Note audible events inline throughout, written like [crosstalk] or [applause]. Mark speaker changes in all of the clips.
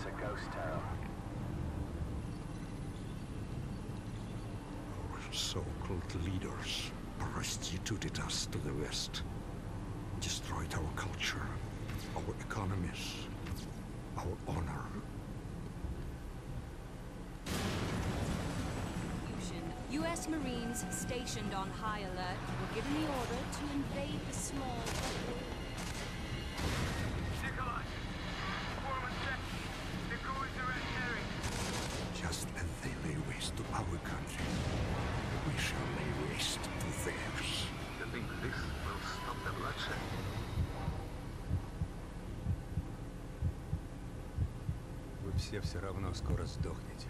Speaker 1: us a ghost town.
Speaker 2: Our so-called leaders prostituted us to the West, destroyed our culture, our economies, our honor.
Speaker 3: U.S. Marines stationed on high alert were given the order to invade the small
Speaker 4: все все равно скоро сдохнете.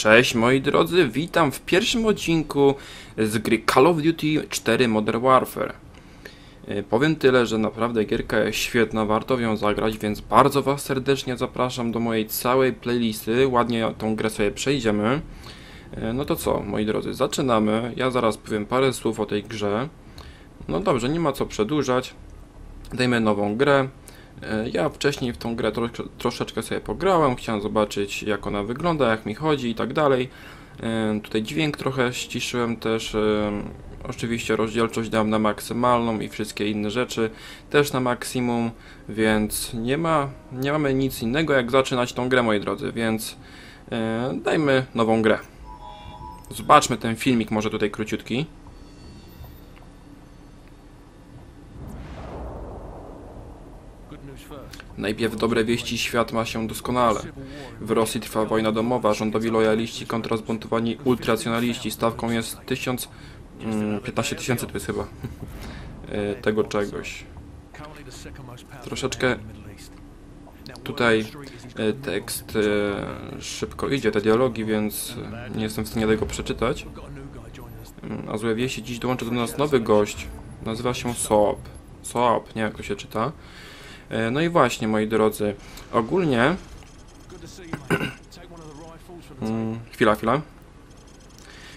Speaker 5: Cześć moi drodzy, witam w pierwszym odcinku z gry Call of Duty 4 Modern Warfare. E, Powiem tyle, że naprawdę gierka jest świetna, warto nią zagrać, więc bardzo Was serdecznie zapraszam do mojej całej playlisty. Ładnie tą grę sobie przejdziemy. E, No to co, moi drodzy, zaczynamy. Ja zaraz powiem parę słów o tej grze. No dobrze, nie ma co przedłużać. Dajmy nową grę. E, Ja wcześniej w tą grę trosz- troszeczkę sobie pograłem, chciałem zobaczyć jak ona wygląda, jak mi chodzi i tak dalej. E, Tutaj dźwięk trochę ściszyłem też. e, Oczywiście rozdzielczość dałem na maksymalną i wszystkie inne rzeczy też na maksimum, więc nie ma, nie mamy nic innego jak zaczynać tą grę moi drodzy, więc dajmy nową grę. Zobaczmy ten filmik może tutaj króciutki. Najpierw dobre wieści, świat ma się doskonale. W Rosji trwa wojna domowa, rządowi lojaliści kontra zbuntowani ultracjonaliści. Stawką jest 1000, mm, 15 tysięcy to jest chyba [laughs] e, tego czegoś. Troszeczkę tutaj e, tekst e, szybko idzie, te dialogi, więc nie jestem w stanie tego przeczytać. Mm, A złe wieści, dziś dołączy do nas nowy gość. Nazywa się Soap. Soap, nie jak to się czyta. E, No i właśnie, moi drodzy, ogólnie... Mm, chwila, chwila.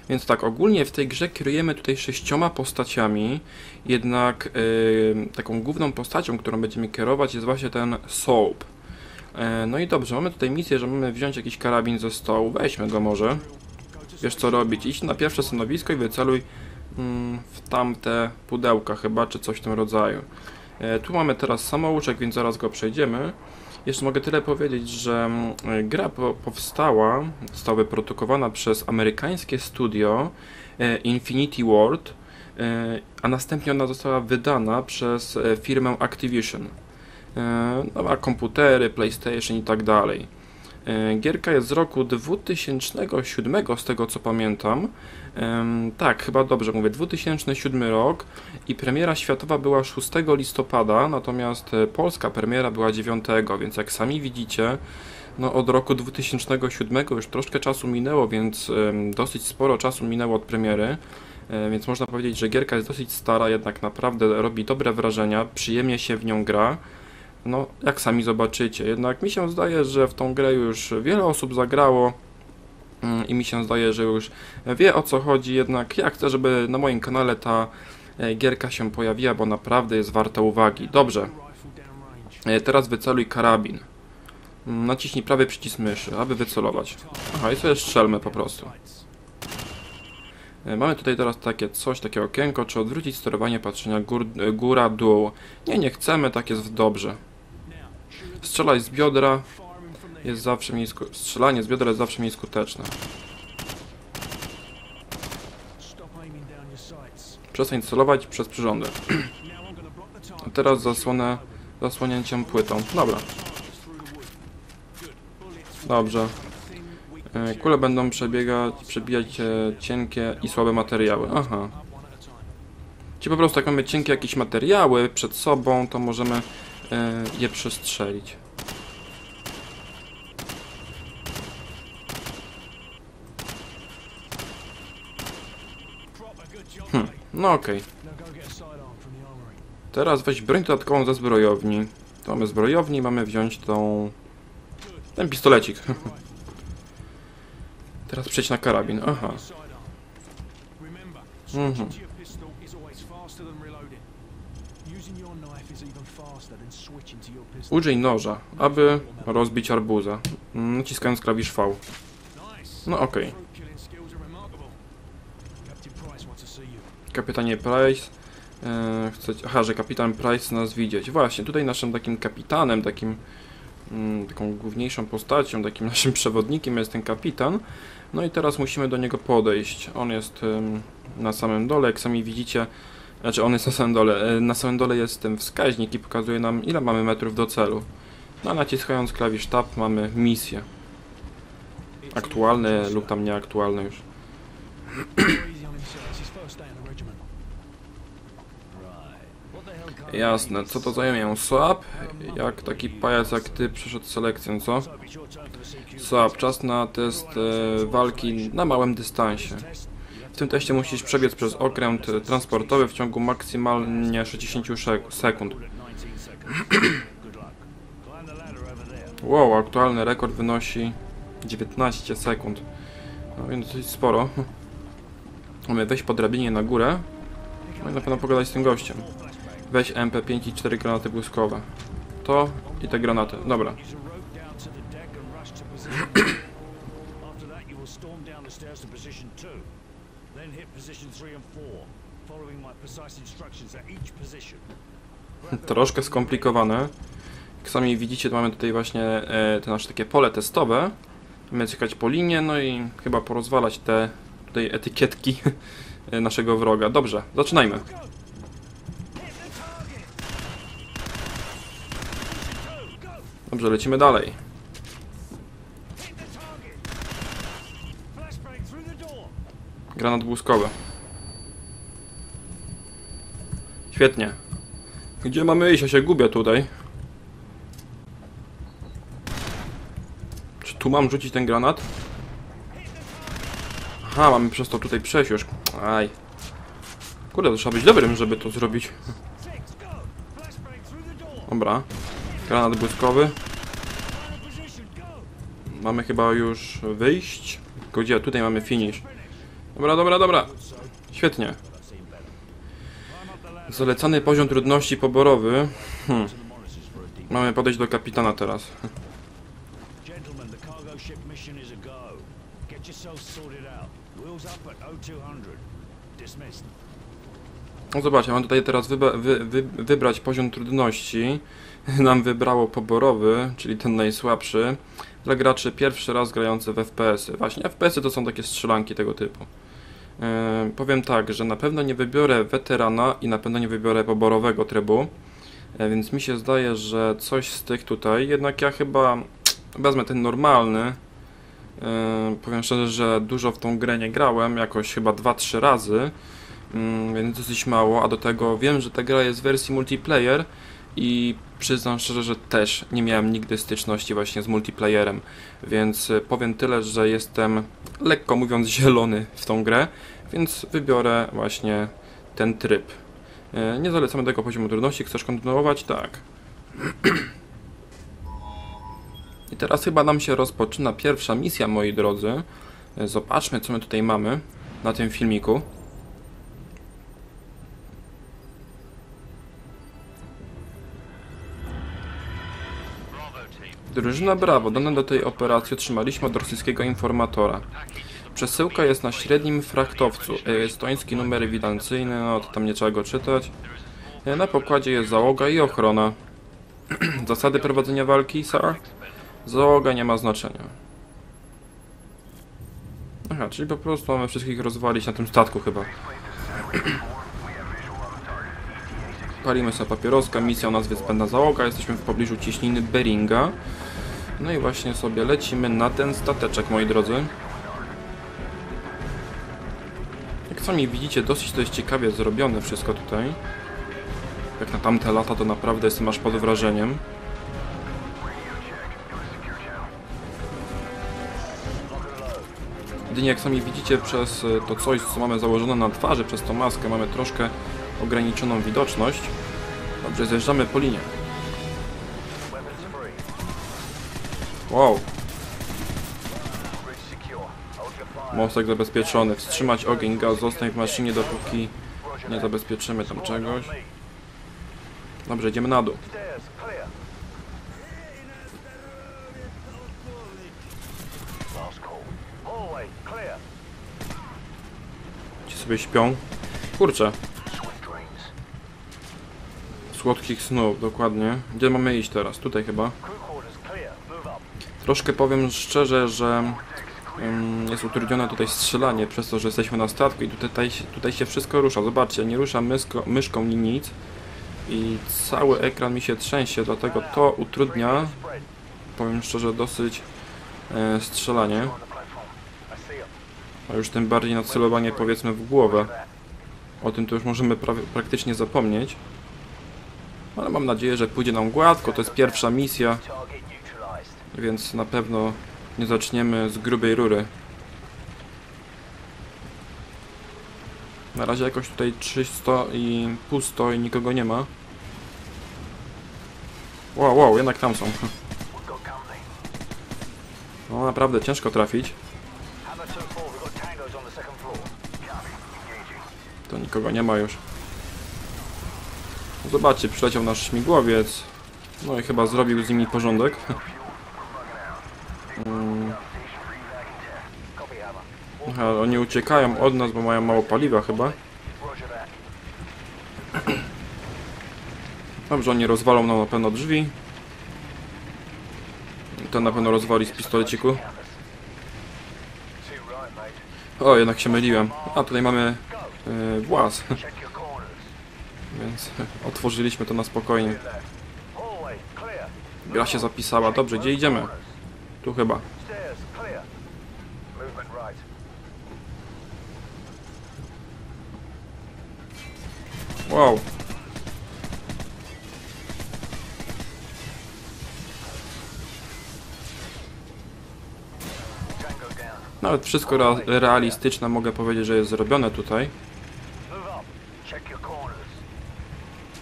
Speaker 5: Więc tak, ogólnie w tej grze kierujemy tutaj sześcioma postaciami, jednak y, taką główną postacią, którą będziemy kierować jest właśnie ten Soap. E, no i dobrze, mamy tutaj misję, że mamy wziąć jakiś karabin ze stołu, weźmy go może. Wiesz co robić, idź na pierwsze stanowisko i wyceluj mm, w tamte pudełka chyba, czy coś w tym rodzaju. E, Tu mamy teraz samouczek, więc zaraz go przejdziemy. Jeszcze mogę tyle powiedzieć, że mm, gra po, powstała, została wyprodukowana przez amerykańskie studio e, Infinity Ward, e, a następnie ona została wydana przez e, firmę Activision. E, No ma komputery, PlayStation i tak dalej. E, Gierka jest z roku 2007, z tego co pamiętam. Tak, chyba dobrze mówię, 2007 rok i premiera światowa była 6 listopada, natomiast e, polska premiera była 9, więc jak sami widzicie, no od roku 2007 już troszkę czasu minęło, więc dosyć sporo czasu minęło od premiery. E, Więc można powiedzieć, że gierka jest dosyć stara, jednak naprawdę robi dobre wrażenia, przyjemnie się w nią gra. No, jak sami zobaczycie. Jednak mi się zdaje, że w tą grę już wiele osób zagrało mm, i mi się zdaje, że już wie o co chodzi. Jednak ja chcę, żeby na moim kanale ta e, gierka się pojawiła, bo naprawdę jest warta uwagi. Dobrze, E, teraz wyceluj karabin. Mm, Naciśnij prawy przycisk myszy, aby wycelować. Aha, i sobie strzelmy po prostu. E, Mamy tutaj teraz takie coś, takie okienko, czy odwrócić sterowanie patrzenia gór, góra, dół. Nie, nie chcemy, tak jest dobrze. Strzelaj z biodra jest zawsze mniej. Strzelanie z biodra jest zawsze mniej skuteczne. Przestań celować przez przyrządy. A teraz zasłonę zasłonięciem płytą. Dobra. Dobrze. E, Kule będą przebiegać, przebijać e, cienkie i słabe materiały. Aha. Czyli po prostu jak mamy cienkie jakieś materiały przed sobą, to możemy je przestrzelić. Hm, no okej. Teraz weź broń dodatkową ze zbrojowni. To mamy zbrojowni, mamy wziąć tą... Ten pistolecik. [laughs] Teraz przejść na karabin. Aha. Mhm. Użyj noża, aby rozbić arbuza. Mm, Naciskając klawisz V. No okej. Kapitanie Price. E, chcecie... Aha, że kapitan Price nas widzieć. Właśnie, tutaj naszym takim kapitanem, takim mm, taką główniejszą postacią, takim [laughs] naszym przewodnikiem jest ten kapitan. No i teraz musimy do niego podejść. On jest na samym dole, jak sami widzicie. Znaczy on jest na samym dole. E, Na samym dole jest ten wskaźnik i pokazuje nam ile mamy metrów do celu. No a naciskając klawisz Tab mamy misję. Aktualne lub tam nieaktualne już. Jasne, co to zajmie? Swap? Jak taki pajac jak ty przeszedł selekcję, co? Swap, czas na test e, walki na małym dystansie. Tym teście musisz przebiec przez okręt transportowy w ciągu maksymalnie 60 szek- sekund. [clears throat] Wow, aktualny rekord wynosi 19 sekund. No więc dosyć sporo. [laughs] Mamy wejść po drabinie na górę. No i na pewno pogadać z tym gościem. Weź MP5 i 4 granaty błyskowe. To i te granaty. Dobra.
Speaker 6: Then hit position three and four, following my precise instructions at each position.
Speaker 5: Troszkę skomplikowane. Jak sami widzicie, mamy tutaj właśnie e, te nasze takie pole testowe. Mamy jechać po linie, no i chyba porozwalać te tutaj etykietki [laughs] naszego wroga. Dobrze, zaczynajmy. Dobrze, lecimy dalej. Granat błyskowy. Świetnie. Gdzie mamy iść? Ja się gubię tutaj. Czy tu mam rzucić ten granat? Aha, mamy przez to tutaj przejść już. Aj. Kurde, to trzeba być dobrym, żeby to zrobić. Dobra. Granat błyskowy. Mamy chyba już wyjść. Gdzie? Tutaj mamy finish. Dobra, dobra, dobra. Świetnie. Zalecany poziom trudności poborowy. Hmm. Mamy podejść do kapitana teraz.
Speaker 6: Gentlemen, the cargo ship mission is a go. Get yourselves sorted out. Wheels up at 0200. Dismissed.
Speaker 5: No zobaczcie, mam tutaj teraz wy- wy- wybrać poziom trudności. [laughs] Nam wybrało poborowy, czyli ten najsłabszy. Dla graczy pierwszy raz grający w FPS-y. Właśnie FPS-y to są takie strzelanki tego typu. Yy, powiem tak, że na pewno nie wybiorę weterana i na pewno nie wybiorę poborowego trybu. E, Więc mi się zdaje, że coś z tych tutaj, jednak ja chyba wezmę ten normalny. E, Powiem szczerze, że dużo w tą grę nie grałem, jakoś chyba 2-3 razy, Mm, więc dosyć mało, a do tego wiem, że ta gra jest w wersji multiplayer i przyznam szczerze, że też nie miałem nigdy styczności właśnie z multiplayerem, więc e, powiem tyle, że jestem lekko mówiąc [laughs] zielony w tą grę, więc wybiorę właśnie ten tryb. E, Nie zalecamy tego poziomu trudności. Chcesz kontynuować? Tak. [clears throat] I teraz chyba nam się rozpoczyna pierwsza misja, moi drodzy. E, Zobaczmy, co my tutaj mamy na tym filmiku. Drużyna Brawo, dane do tej operacji otrzymaliśmy od rosyjskiego informatora. Przesyłka jest na średnim frachtowcu. E, Estoński numer ewidencyjny, no to tam nie trzeba go czytać. E, Na pokładzie jest załoga i ochrona. [clears throat] Zasady prowadzenia walki, sir? Załoga nie ma znaczenia. Aha, czyli po prostu mamy wszystkich rozwalić na tym statku chyba. [clears throat] Palimy sobie papieroska, misja o nazwie Spędna Załoga, jesteśmy w pobliżu cieśniny Beringa. No i właśnie sobie lecimy na ten stateczek, moi drodzy. Jak sami widzicie, dosyć to jest ciekawie zrobione wszystko tutaj. Jak na tamte lata, to naprawdę jestem aż pod wrażeniem. Jedynie jak sami widzicie przez to coś, co mamy założone na twarzy, przez tą maskę, mamy troszkę ograniczoną widoczność. Dobrze, zjeżdżamy po linie. Wow, mostek zabezpieczony. Wstrzymać ogień, gaz, zostań w maszynie, dopóki nie zabezpieczymy tam czegoś. Dobrze, idziemy na dół. Ci sobie śpią. Kurczę. Słodkich snów, dokładnie. Gdzie mamy iść teraz? Tutaj chyba. Troszkę powiem szczerze, że jest utrudnione tutaj strzelanie przez to, że jesteśmy na statku i tutaj, tutaj się wszystko rusza. Zobaczcie, nie rusza mysko, myszką ni nic i cały ekran mi się trzęsie, dlatego to utrudnia, powiem szczerze, dosyć e, strzelanie, a już tym bardziej na celowanie powiedzmy w głowę. O tym to już możemy praktycznie zapomnieć. Ale mam nadzieję, że pójdzie nam gładko, to jest pierwsza misja. Więc na pewno nie zaczniemy z grubej rury. Na razie jakoś tutaj czysto i pusto i nikogo nie ma. Wow, wow, jednak tam są. [laughs] No naprawdę ciężko trafić.
Speaker 6: Hammer 2-4. We've got tangos on the second floor. Copy. Engaging.
Speaker 5: To nikogo nie ma już. Zobaczcie, przyleciał nasz śmigłowiec. No i chyba zrobił z nimi porządek. Mm. Aha, oni uciekają od nas, bo mają mało paliwa chyba. Dobrze, oni rozwalą nam na pewno drzwi. Ten na pewno rozwali z pistoleciku. O, jednak się myliłem. A, tutaj mamy yy, włas. Więc [laughs] otworzyliśmy to na spokojnie. Gra się zapisała. Dobrze, gdzie idziemy? Tu chyba. Wow. Nawet wszystko rea- realistyczne mogę powiedzieć, że jest zrobione tutaj.
Speaker 6: Move up. Check your corners.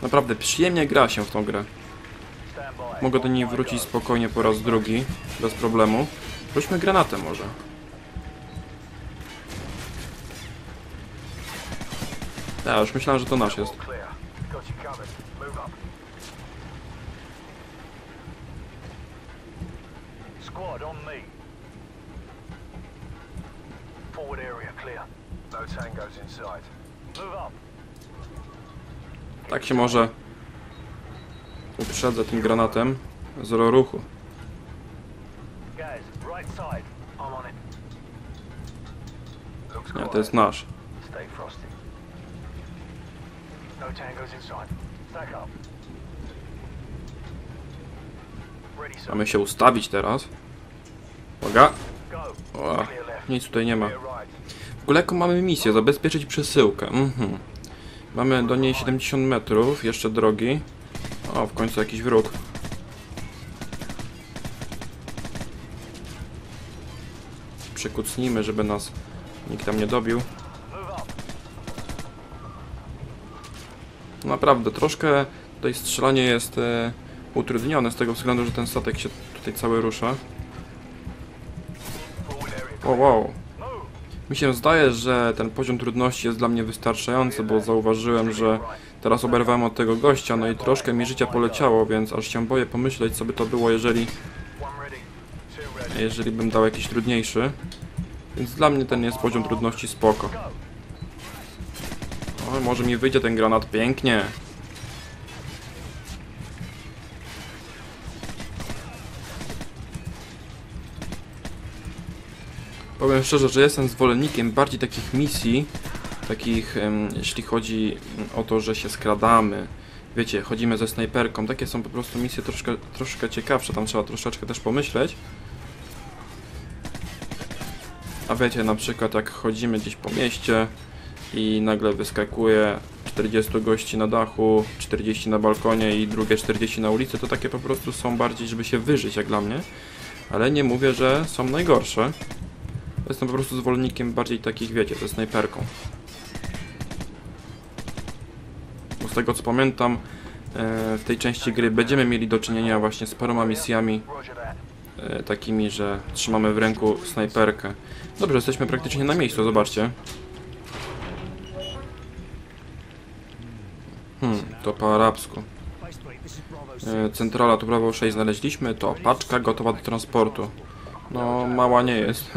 Speaker 5: Naprawdę przyjemnie gra się w tą grę. Mogę do niej wrócić spokojnie po raz drugi, bez problemu. Rzućmy granatem może. Ja już myślałem, że to nasz jest.
Speaker 6: Forward area clear. No tangos inside. Move up.
Speaker 5: Tak się może uprzedzę tym granatem. Zero ruchu. Nie, to jest nasz.
Speaker 6: No.
Speaker 5: Mamy się ustawić teraz. Uwaga. O, nic tutaj nie ma. W ogóle jaką mamy misję? Zabezpieczyć przesyłkę. Mhm. Mamy do niej 70 metrów, jeszcze drogi. O, w końcu jakiś wróg. Przykucnijmy, żeby nas nikt tam nie dobił. Naprawdę, troszkę tutaj strzelanie jest e, utrudnione z tego względu, że ten statek się tutaj cały rusza.
Speaker 6: Clear.
Speaker 5: wow. Mi się zdaje, że ten poziom trudności jest dla mnie wystarczający, bo zauważyłem, że teraz oberwałem od tego gościa, no i troszkę mi życia poleciało, więc aż się boję pomyśleć, co by to było, jeżeli, jeżeli bym dał jakiś trudniejszy. Więc dla mnie ten jest poziom trudności spoko. O, może mi wyjdzie ten granat pięknie. Powiem szczerze, że jestem zwolennikiem bardziej takich misji, takich, jeśli chodzi o to, że się skradamy, wiecie, chodzimy ze snajperką, takie są po prostu misje troszkę, troszkę ciekawsze, tam trzeba troszeczkę też pomyśleć. A wiecie, na przykład jak chodzimy gdzieś po mieście i nagle wyskakuje 40 gości na dachu, 40 na balkonie i drugie 40 na ulicy, to takie po prostu są bardziej, żeby się wyżyć, jak dla mnie. Ale nie mówię, że są najgorsze. Jestem po prostu zwolennikiem bardziej takich, wiecie, ze snajperką. Bo z tego co pamiętam, e, w tej części gry będziemy mieli do czynienia właśnie z paroma misjami e, takimi, że trzymamy w ręku snajperkę. Dobrze, jesteśmy praktycznie na miejscu, zobaczcie. Hmm, to po arabsku.
Speaker 6: Faceplate, this is Bravo 6.
Speaker 5: E, Centrala tu Bravo 6 znaleźliśmy, to paczka gotowa do transportu. No, mała nie jest.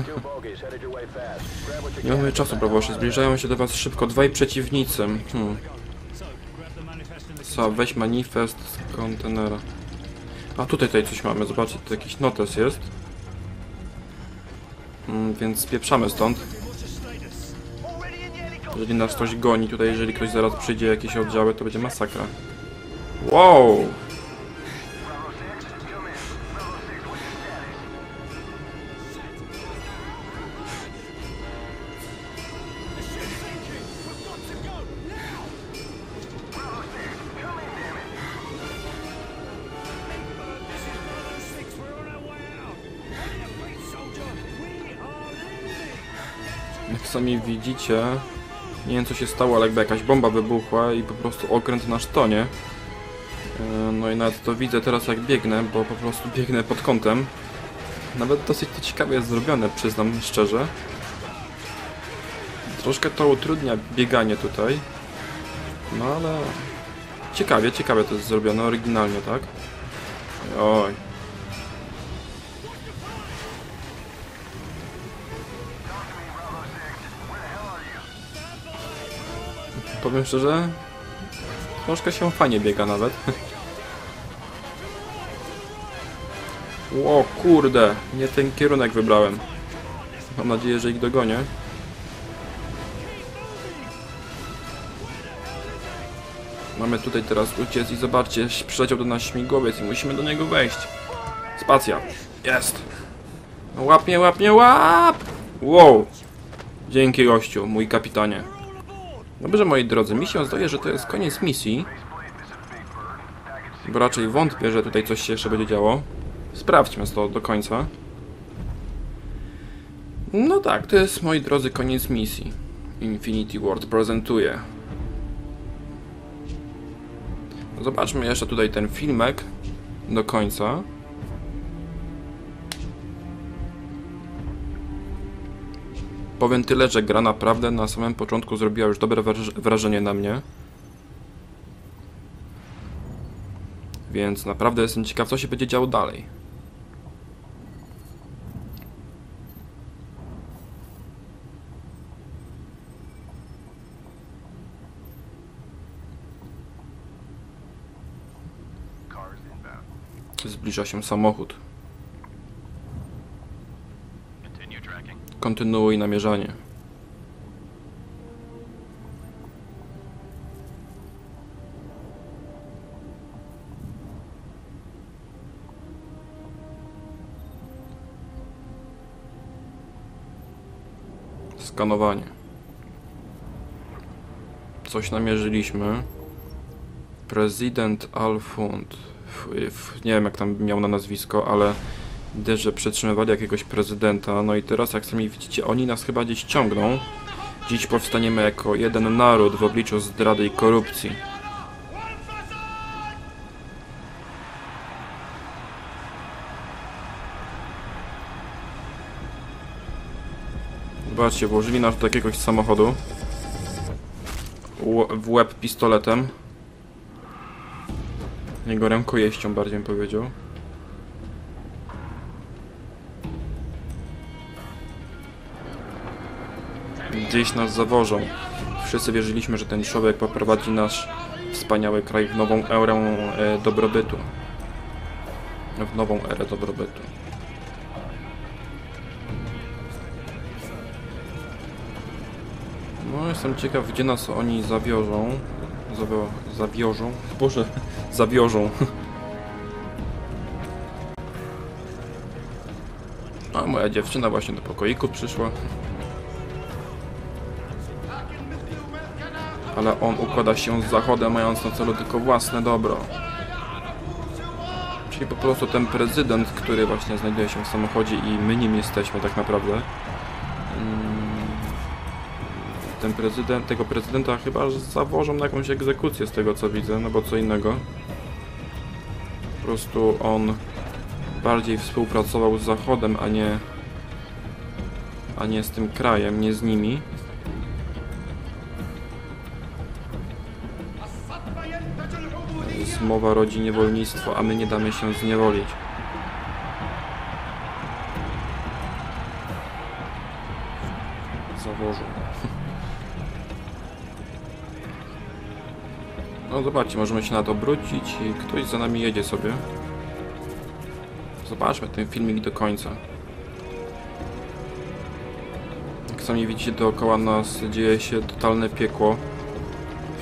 Speaker 5: Nie mamy czasu, 6. Zbliżają się do was szybko dwaj przeciwnicy. Hmm. Co, weź manifest z kontenera. A tutaj tutaj coś mamy, zobaczcie, tu jakiś notes jest. Mm, więc spieprzamy stąd. Jeżeli nas ktoś goni, tutaj jeżeli ktoś zaraz przyjdzie jakieś oddziały, to będzie masakra. Wow! Sami widzicie, nie wiem co się stało, ale jakby jakaś bomba wybuchła i po prostu okręt nasz tonie. E, No i nawet to widzę teraz jak biegnę, bo po prostu biegnę pod kątem. Nawet dosyć to ciekawie jest zrobione, przyznam szczerze. Troszkę to utrudnia bieganie tutaj. No ale... Ciekawie, ciekawie to jest zrobione, oryginalnie, tak? Oj. Powiem szczerze, troszkę się fajnie biega nawet. [laughs] O kurde, nie ten kierunek wybrałem. Mam nadzieję, że ich dogonię. Mamy tutaj teraz uciec i zobaczcie, przyleciał do nas śmigłowiec i musimy do niego wejść. Spacja. Jest. Łap mnie, łap mnie, łap! Wow. Dzięki gościu, mój kapitanie. Dobrze, moi drodzy, mi się zdaje, że to jest koniec misji. Bo raczej wątpię, że tutaj coś się jeszcze będzie działo. Sprawdźmy to do końca. No tak, to jest, moi drodzy, koniec misji. Infinity Ward prezentuje. Zobaczmy jeszcze tutaj ten filmek do końca. Powiem tyle, że gra naprawdę na samym początku zrobiła już dobre wraż- wrażenie na mnie. Więc naprawdę jestem ciekaw, co się będzie działo dalej. Zbliża się samochód. Kontynuuj namierzanie. Skanowanie. Coś namierzyliśmy. Prezydent Alfund. Nie wiem jak tam miał na nazwisko, ale Widzę, że przetrzymywali jakiegoś prezydenta, no i teraz jak sami widzicie, oni nas chyba gdzieś ciągną. Dziś powstaniemy jako jeden naród w obliczu zdrady i korupcji. Zobaczcie, włożyli nas do jakiegoś samochodu. W łeb pistoletem. Jego rękojeścią bardziej bym powiedział. Gdzieś nas zawożą. Wszyscy wierzyliśmy, że ten człowiek poprowadzi nasz wspaniały kraj w nową erę e, dobrobytu. W nową erę dobrobytu. No jestem ciekaw, gdzie nas oni. Zawio zawiozą? Boże, [laughs] zawiozą. A moja dziewczyna właśnie do pokoiku przyszła. Ale on układa się z zachodem, mając na celu tylko własne dobro. Czyli po prostu ten prezydent, który właśnie znajduje się w samochodzie i my nim jesteśmy tak naprawdę. Mm, Ten prezydent, tego prezydenta chyba zawożą na jakąś egzekucję z tego co widzę, no bo co innego. Po prostu on bardziej współpracował z Zachodem, a nie a nie z tym krajem, nie z nimi. Zmowa rodzi niewolnictwo, a my nie damy się zniewolić. Zawożą. [laughs] No zobaczcie, możemy się na to obrócić i ktoś za nami jedzie sobie. Zobaczmy ten filmik do końca. Jak sami widzicie, dookoła nas dzieje się totalne piekło.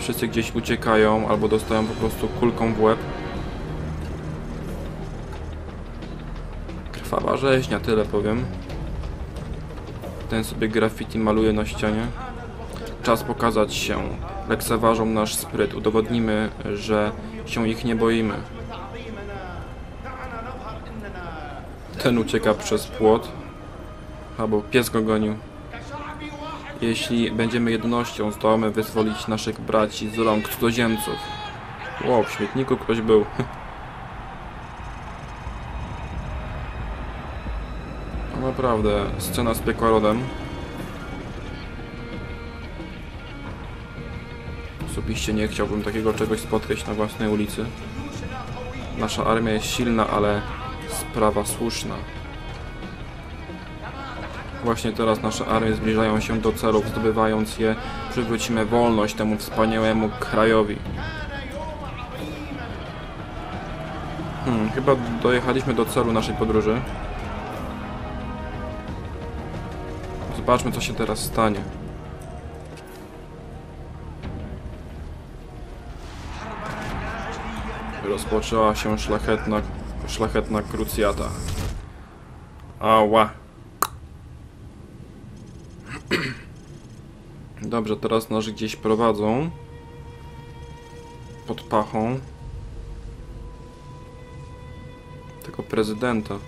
Speaker 5: Wszyscy gdzieś uciekają albo dostają po prostu kulką w łeb. Krwawa rzeźnia, tyle powiem. Ten sobie graffiti maluje na ścianie. Czas pokazać się. Lekceważą nasz spryt. Udowodnimy, że się ich nie boimy. Ten ucieka przez płot. Albo pies go gonił. Jeśli będziemy jednością, zdołamy wyzwolić naszych braci z rąk cudzoziemców. Ło, w śmietniku ktoś był. [laughs] No naprawdę, scena z piekła rodem. Osobiście nie chciałbym takiego czegoś spotkać na własnej ulicy. Nasza armia jest silna, ale sprawa słuszna. Właśnie teraz nasze armie zbliżają się do celów, zdobywając je, przywrócimy wolność temu wspaniałemu krajowi. Hmm, chyba dojechaliśmy do celu naszej podróży. Zobaczmy, co się teraz stanie. Rozpoczęła się szlachetna, szlachetna krucjata. Ała. Dobrze, teraz nas gdzieś prowadzą. Pod pachą. Tego prezydenta.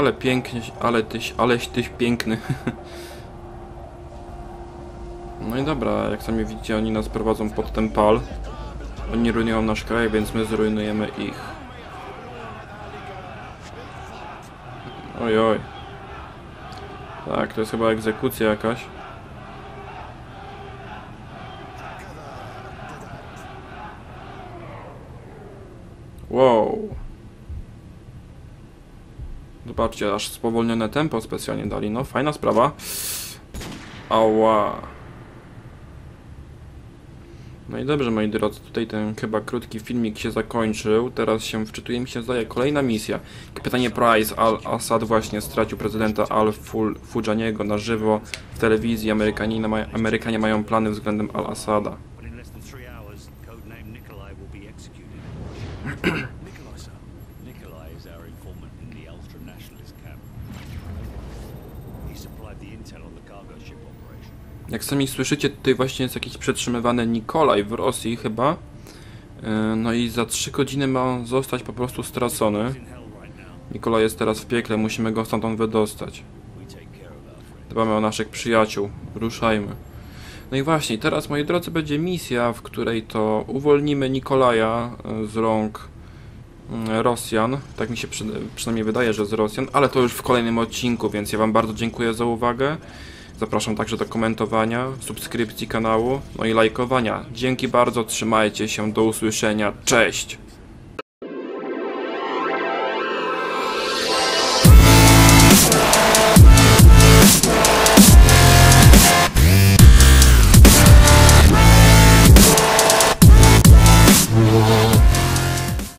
Speaker 5: Ale pięknie, ale tyś, aleś tyś piękny. [laughs] No i dobra, jak sami widzicie, oni nas prowadzą pod ten pal. Oni rujnują nasz kraj, więc my zrujnujemy ich. Oj, oj. Tak, to jest chyba egzekucja jakaś. Wow. Zobaczcie, aż spowolnione tempo specjalnie dali. No, fajna sprawa. Ała. No i dobrze, moi drodzy, tutaj ten chyba krótki filmik się zakończył. Teraz się wczytuje mi się zdaje kolejna misja. Pytanie Price, Al-Assad właśnie stracił prezydenta Al-Fujaniego na żywo w telewizji. Amerykanie, Amerykanie mają plany względem Al-Assada. Jak sami słyszycie, tutaj właśnie jest jakiś przetrzymywany Nikolaj w Rosji chyba. Yy, No i za 3 godziny ma on zostać po prostu stracony. Nikolaj jest teraz w piekle, musimy go stamtąd wydostać. Dbamy o naszych przyjaciół. Ruszajmy. No i właśnie, teraz moi drodzy będzie misja, w której to uwolnimy Nikolaja e, z rąk mm, Rosjan. Tak mi się przy, przynajmniej wydaje, że z Rosjan, ale to już w kolejnym odcinku, więc ja Wam bardzo dziękuję za uwagę. Zapraszam także do komentowania, subskrypcji kanału, no i lajkowania. Dzięki bardzo, trzymajcie się, do usłyszenia, cześć!